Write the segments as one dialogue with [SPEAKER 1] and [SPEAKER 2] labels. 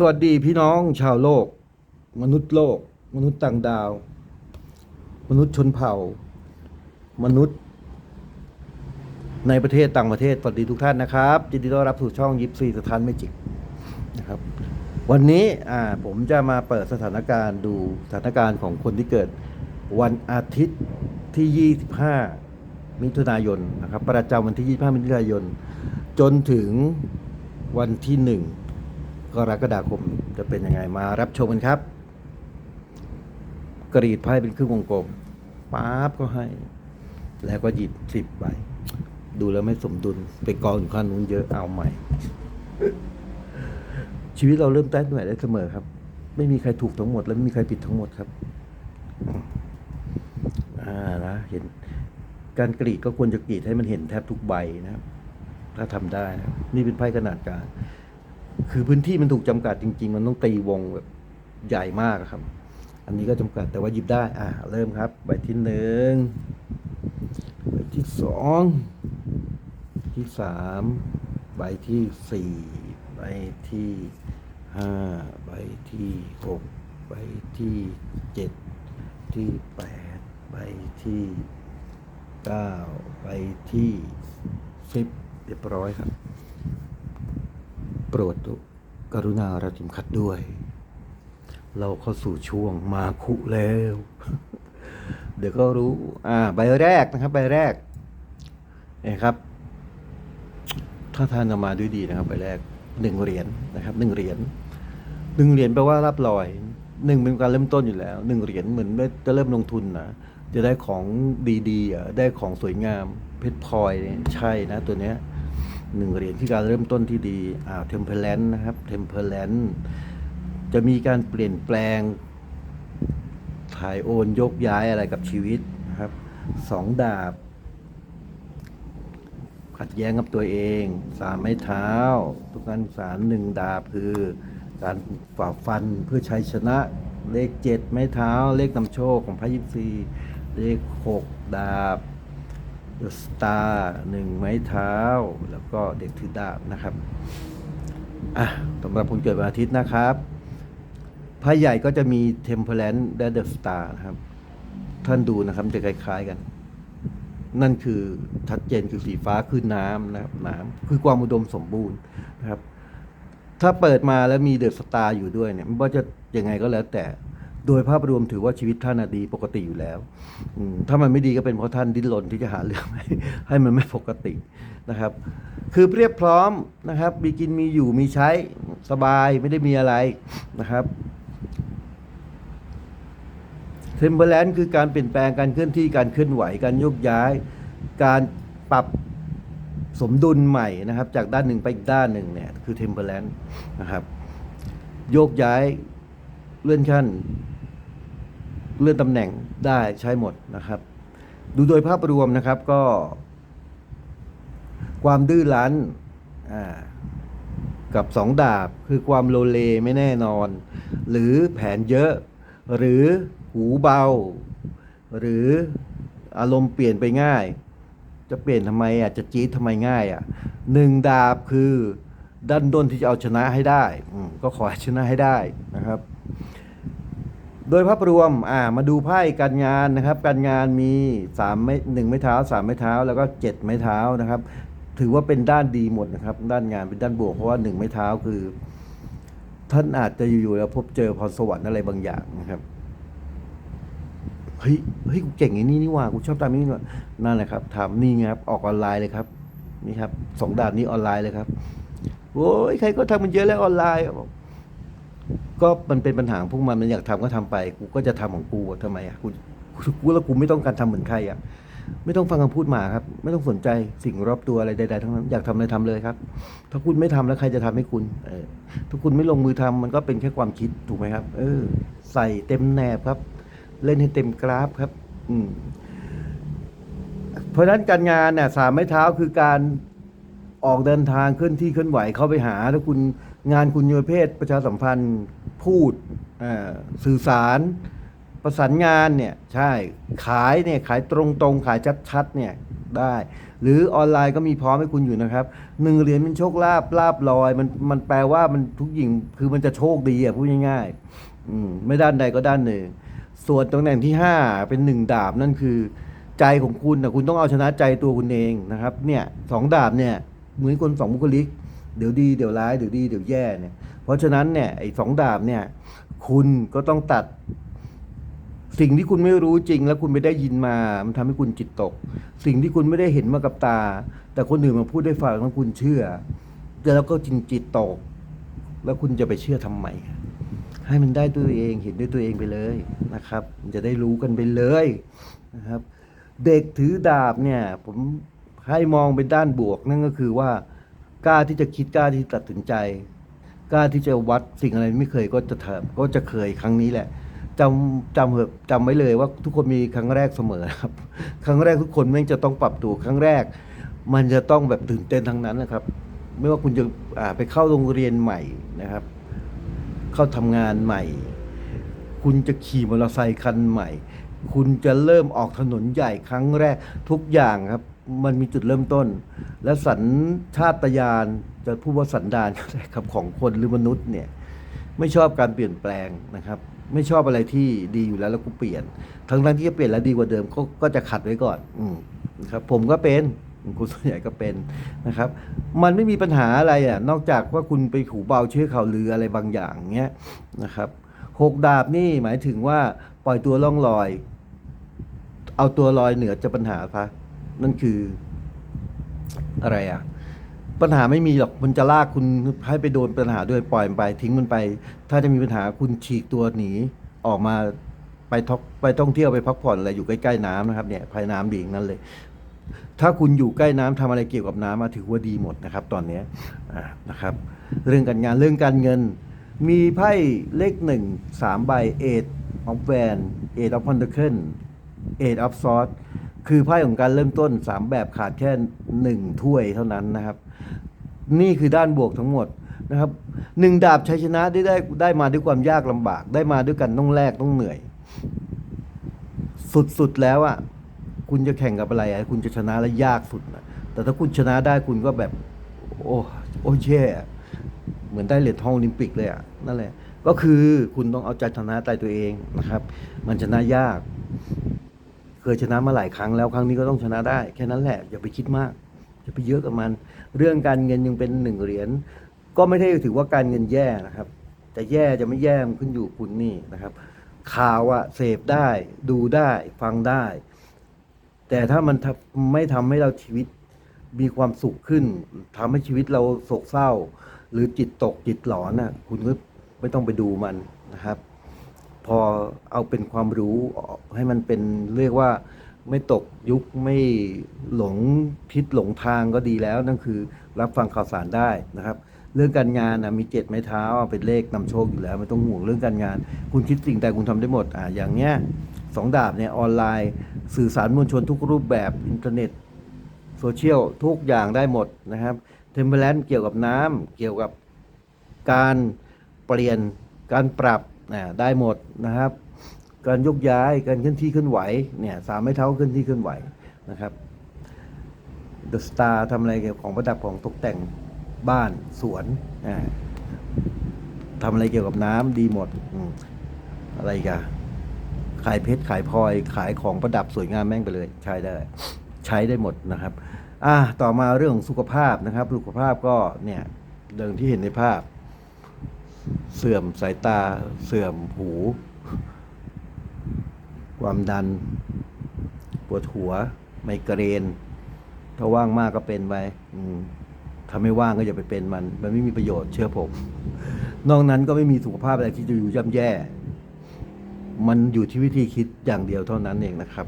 [SPEAKER 1] สวัสดีพี่น้องชาวโลก มนุษย์โลก มนุษย์ต่างดาว มนุษย์ชนเผ่า มนุษย์ ในประเทศต่างประเทศสวัสดีทุกท่านนะครับยินดีต้อนรับสู่ช่องยิปซีสถานไม่จิกนะครับ วันนี้อ่าผมจะมาเปิดสถานการณ์ดูสถานการณ์ของคนที่เกิดวันอาทิตย์ที่ 25 มิถุนายนนะครับ ประจำวันที่ 25 มิถุนายน จนถึงวันที่ 1 กรกฎาคมจะเป็นยังไงมารับชมกันครับ กรีดไพ่เป็นครึ่งวงกลมป๊าบก็ให้ แล้วก็หยิบสิบใบดูแล้วไม่สมดุลไปกองอยู่ข้างนู้นเยอะเอาใหม่ ชีวิตเราเริ่มต้นใหม่ได้เสมอครับ ไม่มีใครถูกทั้งหมด และไม่มีใครผิดทั้งหมดครับอ่านะเห็น การกรีดก็ควรจะกรีดให้มันเห็นแทบทุกใบนะครับ ถ้าทำได้นะนี่เป็นไพ่ขนาดกลาง คือพื้นที่มันถูกจำกัดจริง ๆ มันต้องตีวงแบบใหญ่มากครับ อันนี้ก็จำกัดแต่ว่าหยิบได้ อ่าเริ่มครับ ใบที่หนึ่งใบที่สองที่สามใบที่สี่ใบที่ห้าใบที่หกใบที่เจ็ดที่แปดใบที่เก้าใบที่สิบเรียบร้อยครับ โปรดกรุณาเราจิมขัดด้วย เราเข้าสู่ช่วงมาคุแล้ว เดี๋ยวก็รู้ อ่า ใบแรกนะครับ ใบแรกเนี่ยครับ ถ้าทานออกมาด้วยดีนะครับ ใบแรกหนึ่งเหรียญนะครับหนึ่งเหรียญหนึ่งเหรียญแปลว่ารับรอยหนึ่งเป็นการเริ่มต้นอยู่แล้วหนึ่งเหรียญเหมือนจะเริ่มลงทุนนะจะได้ของดีๆอะได้ของสวยงามเพชรพลอยใช่นะตัวเนี้ย หนึ่งเหรียญที่การเริ่มต้นที่ดีอ่าเทมเพลนนะครับเทมเพลนจะมีการเปลี่ยนแปลงถ่ายโอนยกย้ายอะไรกับชีวิตนะครับสองดาบ ขัดแย้งกับตัวเองสามไม้เท้าทุกการสารหนึ่งดาบคือการฝ่าฟันเพื่อชัยชนะเลขเจ็ดไม้เท้า เลขนำโชคของพระยิปซีเลขหกดาบ เดอะสตาร์หนึ่งไม้เท้า แล้วก็เด็กถือดาบนะครับอะสำหรับคนเกิดวันอาทิตย์นะครับไพ่ใหญ่ก็จะมีเทมเพลนและเดอะสตาร์นะครับ ท่านดูนะครับจะคล้ายๆกัน นั่นคือชัดเจนคือสีฟ้าคือน้ำนะครับน้ำคือความอุดมสมบูรณ์นะครับ ถ้าเปิดมาแล้วมีเดอะสตาร์อยู่ด้วยเนี่ยไม่ว่าจะยังไงก็แล้วแต่ โดยภาพรวมถือว่าชีวิตท่านดีปกติอยู่แล้วถ้ามันไม่ดีก็เป็นเพราะท่านดิ้นรนที่จะหาเรื่องให้ให้มันไม่ปกตินะครับ คือเรียบพร้อมนะครับ มีกินมีอยู่มีใช้สบายไม่ได้มีอะไรนะครับเทมเ e อร์แลนด์คือการเปลี่ยนแปลงการเคลื่อนที่การเคลื่อนไหวการยกย้าย การปรับสมดุลใหม่นะครับ จากด้านหนึ่งไปอีกด้านหนึ่งเนี่ยคือเทมเพลนนะครับ โยกย้ายเลื่อนขั้น เลื่อนตำแหน่งได้ใช้หมดนะครับ ดูโดยภาพรวมนะครับก็ ความดื้อรั้นกับสองดาบคือความโลเลไม่แน่นอน หรือแผนเยอะ หรือหูเบา หรืออารมณ์เปลี่ยนไปง่าย จะเปลี่ยนทำไมอะจะจี๊ดทำไมง่ายอะหนึ่งดาบคือดันด้นที่จะเอาชนะให้ได้ก็ขอให้ชนะให้ได้นะครับ โดยภาพรวมอ่ามาดูไพ่การงานนะครับ การงานมีสามไม้หนึ่งไม้เท้าสามไม้เท้า แล้วก็เจ็ดไม้เท้านะครับ ถือว่าเป็นด้านดีหมดนะครับ ด้านงานเป็นด้านบวกเพราะว่าหนึ่งไม้เท้าคือ ท่านอาจจะอยู่ๆแล้วพบเจอพรสวรรค์อะไรบางอย่างนะครับเฮ้ยเฮ้ยกูเก่งอย่างนี้นี่ว่ากูชอบตามนี้นี่ว่านั่นแหละครับทำนี่ไงครับออกออนไลน์เลยครับ นี่ครับสองด่านนี้ออนไลน์เลยครับโอ้ยใครก็ทำมันเยอะแล้วออนไลน์ ก็มันเป็นปัญหาพวกมันมันอยากทำก็ทำไป กูก็จะทำของกูอะทำไมอะกูกูแล้วกูไม่ต้องการทำเหมือนใครอะไม่ต้องฟังคำพูดหมาครับ ไม่ต้องสนใจสิ่งรอบตัวอะไรใดๆทั้งนั้นอยากทำอะไรทำเลยครับ ถ้าคุณไม่ทำแล้วใครจะทำให้คุณ เออถ้าคุณไม่ลงมือทำมันก็เป็นแค่ความคิดถูกไหมครับ เออ ใส่เต็มแนบครับ เล่นให้เต็มกราฟครับ อืมเพราะฉะนั้นการงานเนี่ยสามไม้เท้าคือการออกเดินทางเคลื่อนที่เคลื่อนไหวเข้าไปหา ถ้าคุณงานคุณโยเพศประชาสัมพันธ์ พูดสื่อสารประสานงานเนี่ยใช่ขายเนี่ยขายตรงๆ ขายชัดๆเนี่ยได้ หรือออนไลน์ก็มีพร้อมให้คุณอยู่นะครับหนึ่งเหรียญเป็นโชคลาภลาบลอยมันมันแปลว่ามันทุกอย่างคือมันจะโชคดีอะพูดง่ายๆอืมไม่ด้านใดก็ด้านหนึ่ง ส่วนตำแหน่งที่ห้าเป็นหนึ่งดาบนั่นคือใจของคุณนะคุณต้องเอาชนะใจตัวคุณเองนะครับเนี่ยสองดาบเนี่ยเหมือนคนสองบุคลิก เดี๋ยวดีเดี๋ยวร้ายเดี๋ยวดีเดี๋ยวแย่เนี่ย เพราะฉะนั้นเนี่ยไอ้สองดาบเนี่ยคุณก็ต้องตัดสิ่งที่คุณไม่รู้จริง แล้วคุณไม่ได้ยินมา มันทำให้คุณจิตตก สิ่งที่คุณไม่ได้เห็นมากับตา แต่คนอื่นมาพูดได้ฟังแล้วคุณเชื่อแล้วก็จิตจิตตก แล้วคุณจะไปเชื่อทำไมให้มันได้ตัวเองเห็นด้วยตัวเองไปเลยนะครับ มันจะได้รู้กันไปเลยนะครับ เด็กถือดาบเนี่ย ผมให้มองเป็นด้านบวกนั่นก็คือว่ากล้าที่จะคิดกล้าที่ตัดสินใจ กล้าที่จะวัดสิ่งอะไรไม่เคยก็จะเถิบก็จะเคยครั้งนี้แหละจำจำเหอะจำไว้เลยว่าทุกคนมีครั้งแรกเสมอครับ ครั้งแรกทุกคนแม่งจะต้องปรับตัวครั้งแรก มันจะต้องแบบตื่นเต้นทั้งนั้นนะครับ ไม่ว่าคุณจะไปเข้าโรงเรียนใหม่นะครับ เข้าทำงานใหม่ คุณจะขี่มอเตอร์ไซคันใหม่ คุณจะเริ่มออกถนนใหญ่ครั้งแรกทุกอย่างครับ มันมีจุดเริ่มต้น และสัญชาตญาณ จะพูดว่าสันดานก็ได้ครับของคนหรือมนุษย์เนี่ยไม่ชอบการเปลี่ยนแปลงนะครับ ไม่ชอบอะไรที่ดีอยู่แล้วแล้วกูเปลี่ยน ทั้งทั้งที่จะเปลี่ยนแล้วดีกว่าเดิมก็ก็จะขัดไว้ก่อน อืมนะครับ ผมก็เป็นคุณส่วนใหญ่ก็เป็นนะครับ มันไม่มีปัญหาอะไรอะนอกจากว่าคุณไปหูเบาเชื่อข่าวลืออะไรบางอย่างเงี้ยนะครับหกดาบนี่หมายถึงว่าปล่อยตัวล่องลอย เอาตัวลอยเหนือจะปัญหาพะนั่นคืออะไรอะ ปัญหาไม่มีหรอกมันจะลากคุณให้ไปโดนปัญหาด้วยปล่อยมันไป ทิ้งมันไป ถ้าจะมีปัญหาคุณฉีกตัวหนีออกมาไปท่องไปท่องเที่ยวไปพักผ่อนอะไรอยู่ใกล้ๆน้ำนะครับเนี่ยภายน้ำดีอย่างนั้นเลย ถ้าคุณอยู่ใกล้น้ำทำอะไรเกี่ยวกับน้ำมาถือว่าดีหมดนะครับ ตอนนี้นะครับ เรื่องการงานเรื่องการเงิน มีไพ่เลขหนึ่งสามใบเอ็ดออฟแวนเอ็ดออฟพันเดอร์เคิลเอ็ดออฟซอสคือไพ่ของการเริ่มต้นสามแบบขาดแค่หนึ่งถ้วยเท่านั้นนะครับ นี่คือด้านบวกทั้งหมดนะครับหนึ่งดาบชัยชนะได้ได้ได้มาด้วยความยากลำบาก ได้มาด้วยกันต้องแลกต้องเหนื่อย สุดๆแล้วอะคุณจะแข่งกับอะไรอะคุณจะชนะและยากสุดนะแต่ถ้าคุณชนะได้คุณก็แบบ โอ้โอ้เย่เหมือนได้เหรียญทองโอลิมปิกเลยอะนั่นแหละ ก็คือคุณต้องเอาใจชนะใจตัวเองนะครับ มันชนะยาก เคยชนะมาหลายครั้งแล้วครั้งนี้ก็ต้องชนะได้ แค่นั้นแหละอย่าไปคิดมาก อย่าไปเยอะกับมัน เรื่องการเงินยังเป็นหนึ่งเหรียญก็ไม่ได้ถือว่าการเงินแย่นะครับ แต่แย่จะไม่แย่มันขึ้นอยู่คุณนี่นะครับ ข่าวอะเสพได้ ดูได้ฟังได้ แต่ถ้ามันไม่ทำให้เราชีวิตมีความสุขขึ้นทำให้ชีวิตเราโศกเศร้า หรือจิตตกจิตหลอนน่ะคุณก็ไม่ต้องไปดูมันนะครับ พอเอาเป็นความรู้ให้มันเป็นเรียกว่า ไม่ตกยุคไม่หลงทิศหลงทางก็ดีแล้ว นั่นคือรับฟังข่าวสารได้นะครับ เรื่องการงานนะมีเจ็ดไม้เท้าเป็นเลขนำโชคอยู่แล้ว ไม่ต้องห่วงเรื่องการงาน คุณคิดสิ่งใดคุณทำได้หมดอ่าอย่างเนี้ยสองดาบเนี่ยออนไลน์สื่อสารมวลชนทุกรูปแบบอินเทอร์เน็ตโซเชียลทุกอย่างได้หมดนะครับเทมเพลนเกี่ยวกับน้ำเกี่ยวกับการเปลี่ยนการปรับอ่าได้หมดนะครับ การยกย้ายการเคลื่อนที่เคลื่อนไหวเนี่ยสามไม้เท้าเคลื่อนที่เคลื่อนไหวนะครับเดอะสตาร์ทำอะไรเกี่ยวกับของประดับของตกแต่งบ้านสวนทำอะไรเกี่ยวกับน้ำดีหมดอะไรกันขายเพชรขายพลอยขายของประดับสวยงามแม่งไปเลย ใช้ได้ ใช้ได้หมดนะครับ อ่าต่อมาเรื่องของสุขภาพนะครับ สุขภาพก็เนี่ยเดิงที่เห็นในภาพ เสื่อมสายตาเสื่อมหู ความดัน ปวดหัว ไมเกรน ถ้าว่างมากก็เป็นไปถ้าไม่ว่างก็อย่าไปเป็นมัน มันไม่มีประโยชน์เชื่อผม นอกนั้นก็ไม่มีสุขภาพอะไรที่จะอยู่ย่ำแย่ มันอยู่ที่วิธีคิดอย่างเดียวเท่านั้นเองนะครับ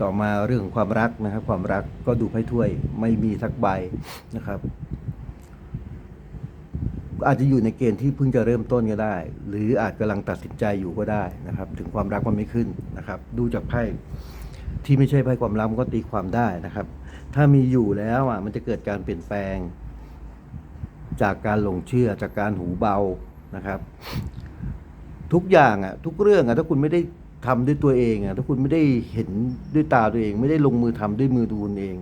[SPEAKER 1] ต่อมาเรื่องความรักนะครับ ความรักก็ดูไพ่ถ้วยไม่มีสักใบนะครับ อาจจะอยู่ในเกณฑ์ที่เพิ่งจะเริ่มต้นก็ได้ หรืออาจกำลังตัดสินใจอยู่ก็ได้นะครับ ถึงความรักมันไม่ขึ้นนะครับ ดูจากไพ่ที่ไม่ใช่ไพ่ความรักมันก็ตีความได้นะครับ ถ้ามีอยู่แล้วอะมันจะเกิดการเปลี่ยนแปลง จากการหลงเชื่อจากการหูเบานะครับ ทุกอย่างอะทุกเรื่องอะถ้าคุณไม่ได้ทำด้วยตัวเองอะถ้าคุณไม่ได้เห็นด้วยตาตัวเอง ไม่ได้ลงมือทำด้วยมือดูเอง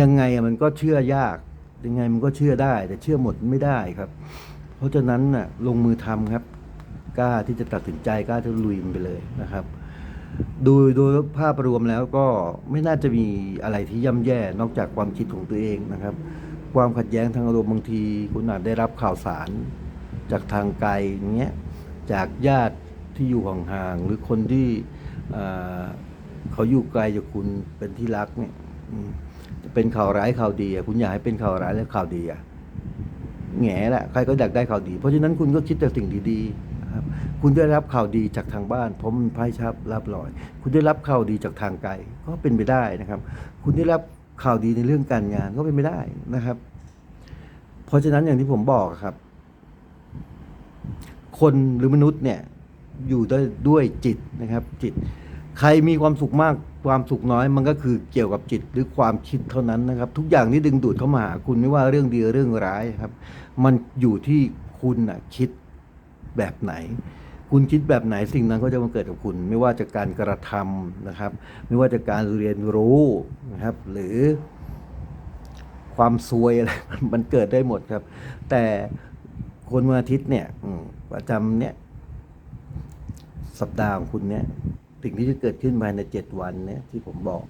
[SPEAKER 1] ยังไงมันก็เชื่อยาก ยังไงมันก็เชื่อได้ แต่เชื่อหมดไม่ได้ครับ เพราะฉะนั้นน่ะลงมือทำครับ กล้าที่จะตัดสินใจกล้าที่จะลุยมันไปเลยนะครับ ดูโดยภาพรวมแล้วก็ไม่น่าจะมีอะไรที่ย่ำแย่นอกจากความคิดของตัวเองนะครับ ความขัดแย้งทางอารมณ์บางที คุณอาจได้รับข่าวสาร จากทางไกลอย่างเงี้ยจากญาติที่อยู่ห่างๆหรือคนที่เขาอยู่ไกลจากคุณเป็นที่รักเนี่ย เป็นข่าวร้ายข่าวดีอะคุณอยากให้เป็นข่าวร้ายหรือข่าวดีอะแง่แหละใครก็อยากได้ข่าวดี เพราะฉะนั้นคุณก็คิดแต่สิ่งดีๆครับ คุณได้รับข่าวดีจากทางบ้านเพราะมันไพ่ชับรับลอย คุณได้รับข่าวดีจากทางไกลก็เป็นไปได้นะครับ คุณได้รับข่าวดีในเรื่องการงานก็เป็นไปได้นะครับ เพราะฉะนั้นอย่างที่ผมบอกครับ คนหรือมนุษย์เนี่ยอยู่ด้วยด้วยจิตนะครับ จิต ใครมีความสุขมากความสุขน้อยมันก็คือเกี่ยวกับจิตหรือความคิดเท่านั้นนะครับ ทุกอย่างที่ดึงดูดเข้ามาหาคุณไม่ว่าเรื่องดีเรื่องร้ายครับ มันอยู่ที่คุณนะคิดแบบไหน คุณคิดแบบไหนสิ่งนั้นก็จะมาเกิดกับคุณ ไม่ว่าจากการกระทำนะครับ ไม่ว่าจากการเรียนรู้นะครับ หรือความซวยอะไรมันเกิดได้หมดครับ แต่คนวันอาทิตย์เนี่ยประจำเนี่ยสัปดาห์ของคุณเนี่ย สิ่งที่จะเกิดขึ้นภายในเจ็ดวันเนี่ยที่ผมบอก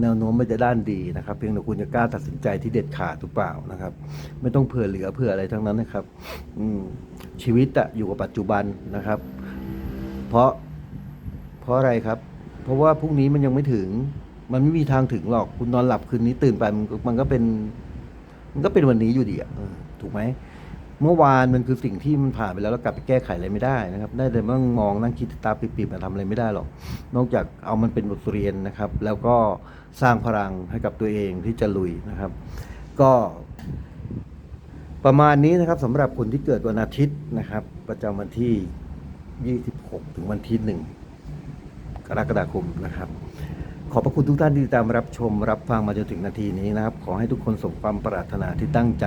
[SPEAKER 1] แนวโน้มมันจะด้านดีนะครับเพียงแต่คุณจะกล้าตัดสินใจที่เด็ดขาดหรือเปล่านะครับ ไม่ต้องเผื่อเหลือเผื่ออะไรทั้งนั้นนะครับ อืมชีวิตอะอยู่กับปัจจุบันนะครับ เพราะเพราะอะไรครับ เพราะว่าพรุ่งนี้มันยังไม่ถึง มันไม่มีทางถึงหรอกคุณนอนหลับคืนนี้ตื่นไปมันก็มันก็เป็น มันก็เป็นวันนี้อยู่ดีอะถูกไหม เมื่อวานมันคือสิ่งที่มันผ่านไปแล้วแล้วกลับไปแก้ไขอะไรไม่ได้นะครับ ได้แต่นั่งมองนั่งคิดตาปิบๆมาทำอะไรไม่ได้หรอก นอกจากเอามันเป็นบทเรียนนะครับ แล้วก็สร้างพลังให้กับตัวเองที่จะลุยนะครับ ก็ประมาณนี้นะครับสำหรับคนที่เกิดวันอาทิตย์นะครับ ประจำวันที่ 26 ถึงวันที่ 1 กรกฎาคมนะครับ ขอบพระคุณทุกท่านที่ติดตามรับชมรับฟังมาจนถึงนาทีนี้นะครับ ขอให้ทุกคนสมความปรารถนาที่ตั้งใจ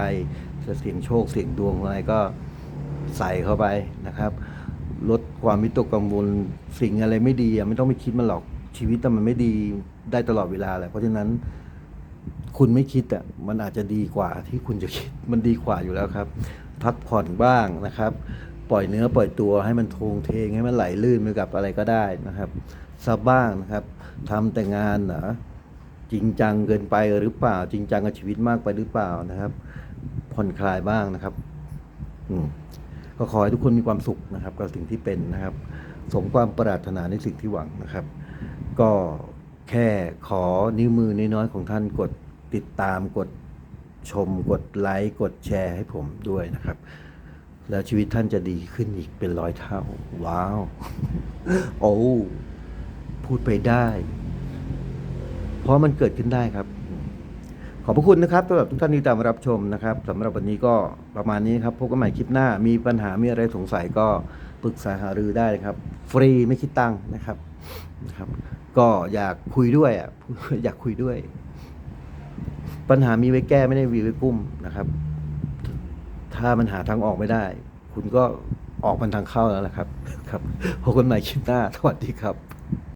[SPEAKER 1] จะเสี่ยงโชคเสี่ยงดวงอะไรก็ใส่เข้าไปนะครับ ลดความวิตกกังวลสิ่งอะไรไม่ดีไม่ต้องไปคิดมันหรอกชีวิตอะมันไม่ดีได้ตลอดเวลาแหละเพราะฉะนั้นคุณไม่คิดอะมันอาจจะดีกว่าที่คุณจะคิดมันดีกว่าอยู่แล้วครับพักผ่อนบ้างนะครับ ปล่อยเนื้อปล่อยตัวให้มันทงเทงให้มันไหลลื่นไปกับอะไรก็ได้นะครับซับบ้างนะครับทำแต่งานเหรอจริงจังเกินไปหรือเปล่า จริงจังกับชีวิตมากไปหรือเปล่านะครับ ผ่อนคลายบ้างนะครับ อืมก็ขอให้ทุกคนมีความสุขนะครับ กับสิ่งที่เป็นนะครับ สมความปรารถนาในสิ่งที่หวังนะครับ ก็แค่ขอนิ้วมือน้อยๆของท่านกดติดตามกดชมกดไลค์กดแชร์ให้ผมด้วยนะครับ แล้วชีวิตท่านจะดีขึ้นอีกเป็นร้อยเท่า ว้าว โอ้พูดไปได้ เพราะมันเกิดขึ้นได้ครับ ขอบพระคุณนะครับสำหรับทุกท่านที่ตามรับชมนะครับสำหรับวันนี้ก็ประมาณนี้ครับพบกันใหม่คลิปหน้า มีปัญหามีอะไรสงสัยก็ปรึกษาหารือได้นะครับ ฟรีไม่คิดตังค์นะครับนะครับ ก็อยากคุยด้วยอะอยากคุยด้วย ปัญหามีไว้แก้ไม่ได้มีไว้กุ้มนะครับ ถ้ามันหาทางออกไม่ได้ คุณก็ออกมันทางเข้าแล้วแหละครับ ครับพบกันใหม่คลิปหน้า สวัสดีครับ